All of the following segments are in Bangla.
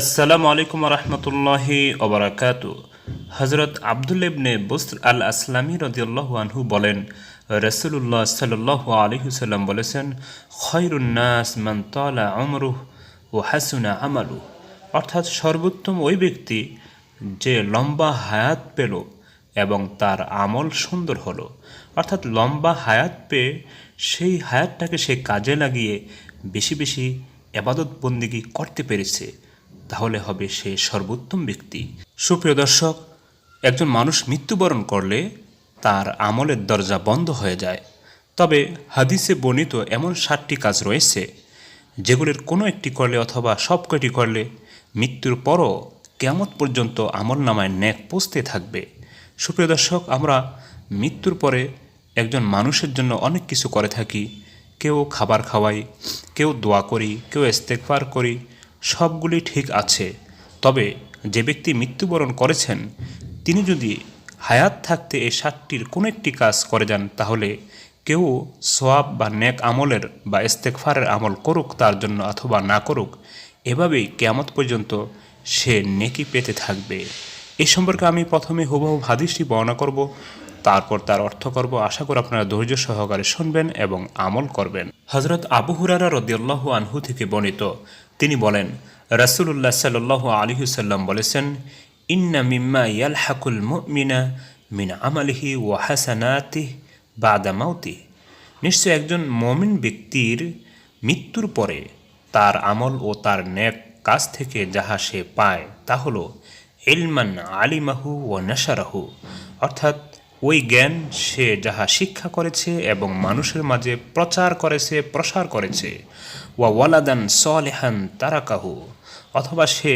আসসালামু আলাইকুম রহমতুল্লাহি ওবরাকাত। হজরত আবদুল ইবনে আল আসলামী রদিয়াল্লাহু আনহু বলেন রসুল্লাহ সাল্লাহ আলহিসাল্লাম বলেছেন খয়রুন্নাস মান তলা আমরুহ ও হাসুনা আমালু অর্থাৎ সর্বোত্তম ওই ব্যক্তি যে লম্বা হায়াত পেল এবং তার আমল সুন্দর হলো। অর্থাৎ লম্বা হায়াত পেয়ে সেই হায়াতটাকে সে কাজে লাগিয়ে বেশি বেশি এবাদত বন্দিগি করতে পেরেছে। তাহলে হবে সে সর্বোত্তম ব্যক্তি। সুপ্রিয় দর্শক, একজন মানুষ মৃত্যুবরণ করলে তার আমলের দরজা বন্ধ হয়ে যায়। তবে হাদিসে বর্ণিত এমন সাতটি কাজ রয়েছে, যেগুলির কোনো একটি করলে অথবা সব কয়টি করলে মৃত্যুর পরও কেমত পর্যন্ত আমল নামায় ন্যাক পৌঁছতে থাকবে। সুপ্রিয় দর্শক, আমরা মৃত্যুর পরে একজন মানুষের জন্য অনেক কিছু করে থাকি। কেউ খাবার খাওয়াই, কেউ দোয়া করি, কেউ ইস্তেকবার করি সবগুলি ঠিক আছে। তবে যে ব্যক্তি মৃত্যুবরণ করেছেন, তিনি যদি হায়াত থাকতে এই সাতটির কোনো একটি কাজ করে যান, তাহলে কেউ সোয়াব বা নেক আমলের বা ইস্তেকফারের আমল করুক তার জন্য অথবা না করুক, এভাবেই কেয়ামত পর্যন্ত সে নেকি পেতে থাকবে। এই সম্পর্কে আমি প্রথমে হুবহু হাদিসটি বর্ণনা করব, তারপর তার অর্থ করব। আশা করি আপনারা ধৈর্য সহকারে শুনবেন এবং আমল করবেন। হজরত আবু হুরারা রদিয়াল্লাহ আনহু থেকে বর্ণিত তিনি বলেন রাসুল্লাহ সাল্লাহ আলহিসাল্লাম বলেছেন, ইন্না মিম্মা ইয়ালহাকুল মিনা মিন আমালিহি ও হাসানাতিহ বাদা মাউতি। নিশ্চয় একজন মমিন ব্যক্তির মৃত্যুর পরে তার আমল ও তার ন্যাক কাজ থেকে যাহা সে পায় তা হল ইলমান আলিমাহু ও নাসারাহু অর্থাৎ ওই জ্ঞান সে যাহা শিক্ষা করেছে এবং মানুষের মাঝে প্রচার করেছে, প্রসার করেছে। ওয়া ওয়ালাদান সলেহান তারাকাহু, অথবা সে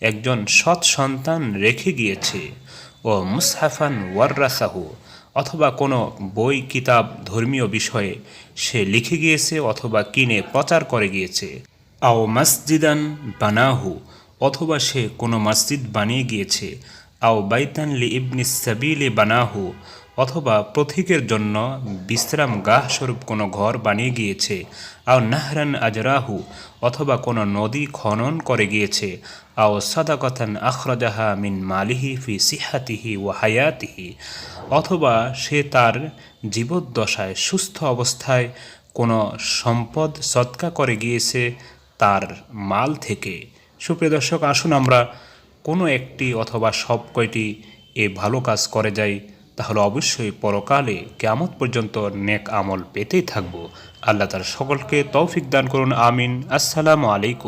একজন সৎ সন্তান রেখে গিয়েছে, ও মুসহাফান ওয়ার্রাসাহু, অথবা কোনো বই, কিতাব, ধর্মীয় বিষয়ে সে লিখে গিয়েছে অথবা কিনে প্রচার করে গিয়েছে। আও মসজিদান বানাহু, অথবা সে কোনো মসজিদ বানিয়ে গিয়েছে। আও বাইতান লি ইবনি সাবিলে বানাহু অথবা প্রথিকের জন্য বিশ্রাম গাহ স্বরূপ কোনো ঘর বানিয়ে গিয়েছে, আও নাহরান আজরাহু, অথবা কোনো নদী খনন করে গিয়েছে, আও সাদাকথান আখরাজাহা মিন মালিহি ফি সিহাতিহি ও হায়াতিহি, অথবা সে তার জীবদ্দশায় সুস্থ অবস্থায় কোনো সম্পদ সৎকা করে গিয়েছে তার মাল থেকে। সুপ্রিয় দর্শক, আসুন আমরা কোনো একটি অথবা সব কয়টি এ ভালো কাজ করে যাই। তাহলে অবশ্যই পরকালে কেমত পর্যন্ত নেক আমল পেতেই থাকব। আল্লাহ তার সকলকে তৌফিক দান করুন, আমিন। আসসালামু আলাইকুম।